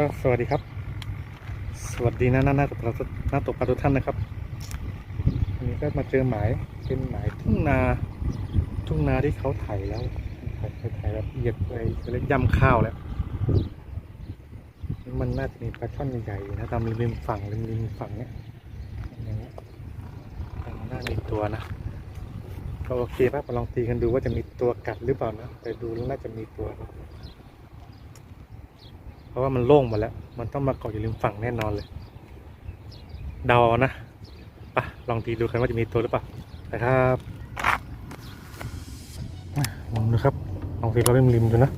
ก็สวัสดีครับ สวัสดีนะน้าหน้าตกปลาทุกหน้าตกปลาทุกท่านนะครับวันนี้ก็มาเจอหมายเป็นหมายทุ่งนาทุ่งนาที่เขาไถแล้วไถไถไถแบบเหยียดไปเรียกย่ำข้าวแล้ว มันน่าจะมีปลาช่อนใหญ่ๆนะตามริมฝั่งริมริมฝั่งเนี้ยอย่างเงี้ยมันน่ามีตัวนะก็โอเคครับมาลองตีกันดูว่าจะมีตัวกัดหรือเปล่านะแต่ดูแล้วน่าจะมีตัวนะ ราะว่ามันโล่งหมาแล้ว มันต้องมาเกาะอยู่ริมฝั่งแน่นอนเลย เดานะปะลองตีดูกันว่าจะมีตัวหรือเปล่านะครับอะลองดูครับลองตีเราริมริมๆดูนะ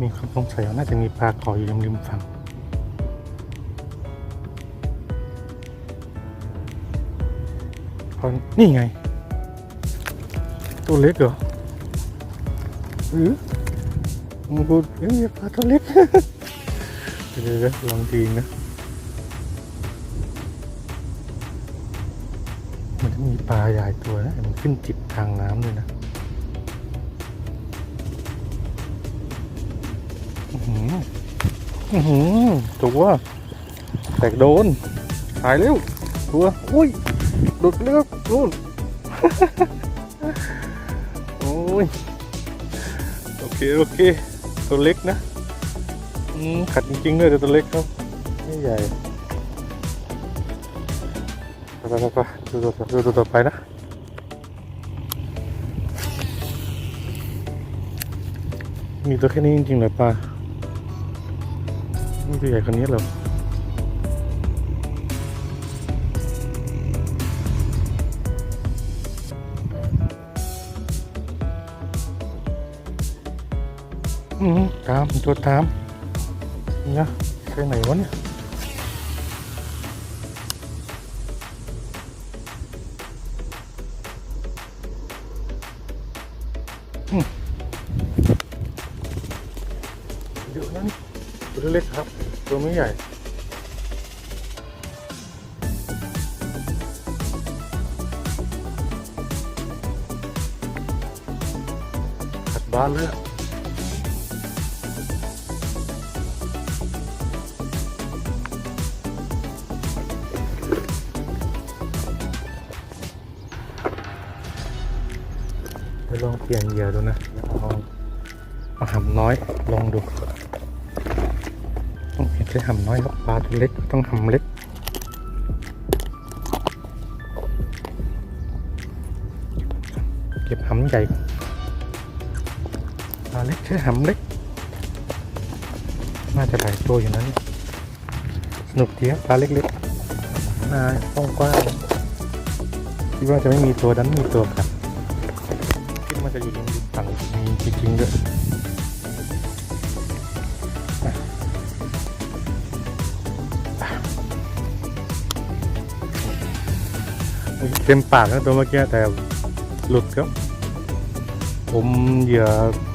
มีความสงสัยว่าน่าจะมีปลาเกาะอยู่ริมริมฝั่งนี่ไง ตัวเล็กเหรอ หรือมึงพูดเอ้ยปลาตัวเล็กเดี๋ยวๆลองทีนะ มันจะมีปลาใหญ่ตัวนะ มันขึ้นจิบทางน้ำเลยนะอือหือตัวแตกโดนหายเร็วตัวอุ้ยหลุดเลือกนู่นโอ้ย เคโอเค ตัวเล็กนะขัดจริงๆเลยแต่ตัวเล็กครับไม่ใหญ่ไปไปไปดูตัวดูตัวต่อไปนะมีตัวแค่นี้จริงๆเหรอปลาไม่ตัวใหญ่คนนี้หรอ อืมตามตัวตามเนี่นะไปไหนวะเนี่ยอืมเดี๋ยวนั้นตัวเล็กครับ ตัวไม่ใหญ่ขัดบ้านเลย ลองเปลี่ยนเหยื่อดูนะเอาเอาหำน้อยลองดูต้องเปลี่ยนใช้หำน้อยครับปลาตัวเล็กต้องหำเล็กเก็บหำใหญ่ปลาเล็กใช้หำเล็ก น่าจะหลายตัวอยู่นะเนี่ยสนุกดีครับปลาเล็กๆนาต้องกว้างคิดว่าจะไม่มีตัวดันมีตัวกัดคิ ดว่าจะอยู่ตริมฝั่งมีจริงๆด้วยเต็มปากนะตัวเมื่อกี้แต่หลุดครับอมเหยื่อ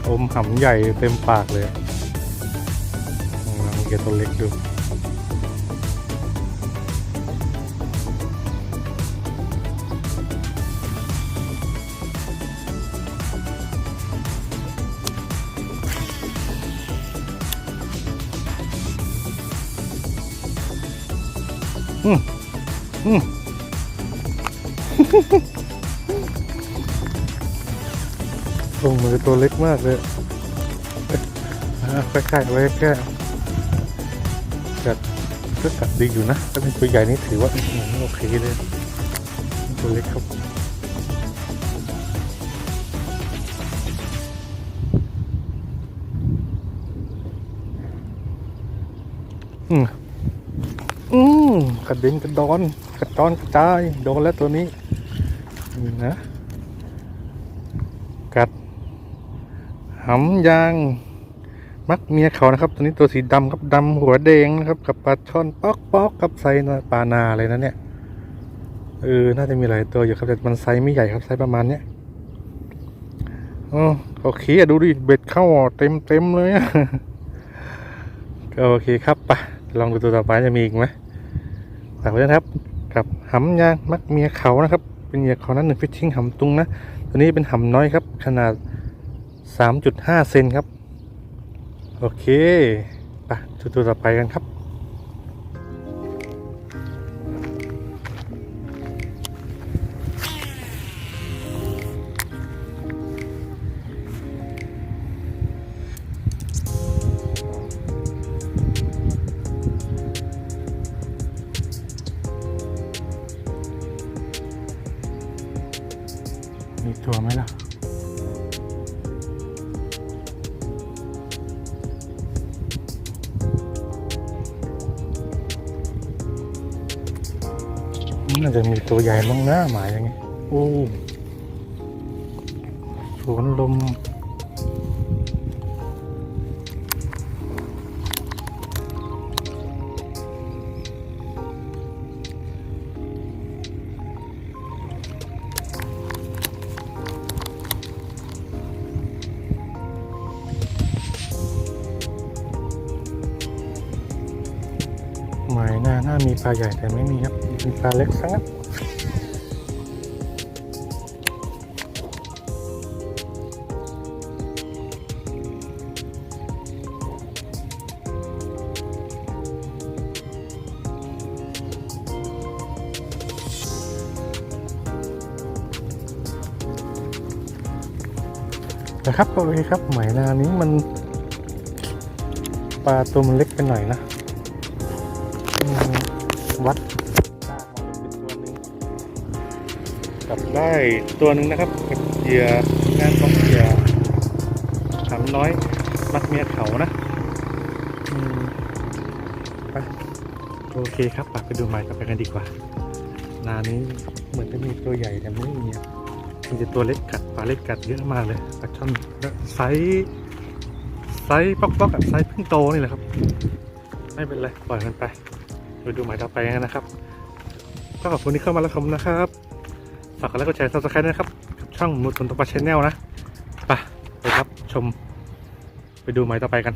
อมหำใหญ่เต็มปากเลยลองเกียตัวเล็กดู อืมอืมลงมือตัวเล็กมากเลยอ่าค่อยๆไว้แค่กัดก็กัดดีอยู่นะ ถ้าเป็นตัวใหญ่นี่ถือว่าโอเคเลย ตัวเล็กครับอืม อืมกระเด็นกระดอน กระดอนกระจายโดนแล้วตัวนี้นี่นะ กัดหำยาง มักเมียเขานะครับ ตัวนี้ตัวสีดำครับดำหัวแดงนะครับ กับปลาช่อนปอกปอกกับไซนะปลานาเลยนะเนี่ยเออ น่าจะมีหลายตัวอยู่ครับแต่มันไซส์ไม่ใหญ่ครับไซส์ประมาณเนี้ยอ๋อโอเคดูดิเบ็ดเข้าเต็มเต็มเลยก็โอเคครับไป ลองดูตัวต่อไปจะมีอีกไหมฝากไว้นะครับ กับหำยางมักเมียเขานะครับ เป็นเหยื่อเขานั้นหนึ่งฟิชชิ่งหำตุงนะ ตัวนี้เป็นหำน้อยครับ ขนาดสามจุดห้าเซนครับ โอเคไปดูตัวต่อไปกันครับ น่าจะมีตัวใหญ่บ้างนะหมายอย่างงี้โอ้สวนลม หมายหน้าหน้ามีปลาใหญ่แต่ไม่มีครับ มีปลาเล็กสักงั้นนะครับโอเคครับหมายนานี้มันปลาตัวมันเล็กไปหน่อยนะ วัดลากมาเป็นตัวหนึ่งจับได้ตัวหนึ่งนะครับกับเหยื่องานของเหยื่อหำน้อย มักเมียเขานะอืมไปโอเคครับปไปดูหมายต่อไปกันดีกว่า นานี้เหมือนจะมีตัวใหญ่แต่ไม่มีอะมีแต่ตัวเล็กกัดปลาเล็กกัดเยอะมากเลยปลาช่อนและไซส์ไซส์ป๊อกๆอะไซส์เพิ่งโตนี่แหละครับ ไม่เป็นไร ปล่อยมันไป ไปดูหมายต่อไปกันนะครับก็ขอบคุณที่เข้ามารับชมนะครับฝากกดไลค์กดแชร์ซับสไครต์นะครับกับช่องมุดบนตกปลาชแนลนะไปไปครับชม ไปดูหมายต่อไปกัน